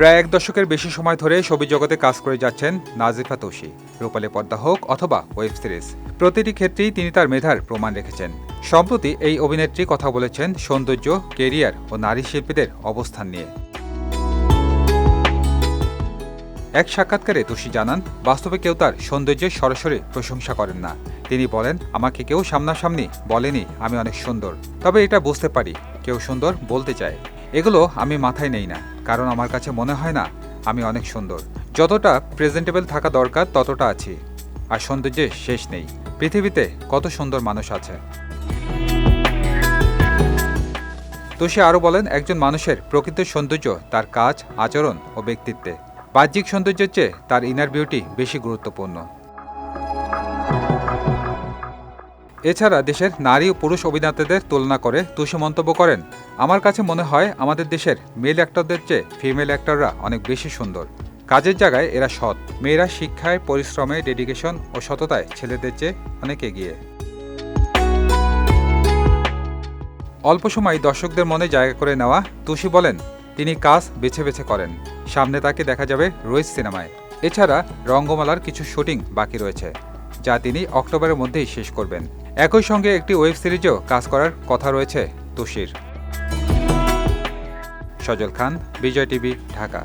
প্রায় এক দশকের বেশি সময় ধরে ছবি জগতে কাজ করে যাচ্ছেন নাজিফা তোষি রূপালী পর্দা হোক অথবা ওয়েব সিরিজ, প্রতিটি ক্ষেত্রেই তিনি তার মেধার প্রমাণ রেখেছেন। সম্প্রতি এই অভিনেত্রী কথা বলেছেন সৌন্দর্য, কেরিয়ার ও নারী শিল্পীদের অবস্থান নিয়ে। এক সাক্ষাৎকারে তোষী জানান, বাস্তবে কেউ তার সৌন্দর্যের সরাসরি প্রশংসা করেন না। তিনি বলেন, আমাকে কেউ সামনাসামনি বলেনি আমি অনেক সুন্দর। তবে এটা বুঝতে পারি, কেউ সুন্দর বলতে চায়। এগুলো আমি মাথায় নেই না, কারণ আমার কাছে মনে হয় না আমি অনেক সুন্দর। যতটা প্রেজেন্টেবল থাকা দরকার, ততটা আছি। আর সৌন্দর্যের শেষ নেই। পৃথিবীতে কত সুন্দর মানুষ আছে। তোষী আরও বলেন, একজন মানুষের প্রকৃত সৌন্দর্য তার কাজ, আচরণ ও ব্যক্তিত্বে। বাহ্যিক সৌন্দর্যের চেয়ে তার ইনার বিউটি বেশি গুরুত্বপূর্ণ। এছাড়া দেশের নারী ও পুরুষ অভিনেতাদের তুলনা করে তুষি মন্তব্য করেন। আমার কাছে মনে হয় আমাদের দেশের মেল অ্যাক্টরদের চেয়ে ফিমেল অ্যাক্টররা অনেক বেশি সুন্দর। কাজের জায়গায় এরা সৎ। মেয়েরা শিক্ষায়, পরিশ্রমে, ডেডিকেশন ও সততায় ছেলেদের চেয়ে অনেক এগিয়ে। অল্প সময় দর্শকদের মনে জায়গা করে নেওয়া তুষি বলেন, তিনি কাজ বেছে বেছে করেন। সামনে তাকে দেখা যাবে রোহিত সিনেমায়। এছাড়া রঙ্গমালার কিছু শুটিং বাকি রয়েছে, যা তিনি অক্টোবরের মধ্যেই শেষ করবেন। একই সঙ্গে একটি ওয়েব সিরিজও কাজ করার কথা রয়েছে, তুষির। সজল খান, বিজয় টিভি, ঢাকা।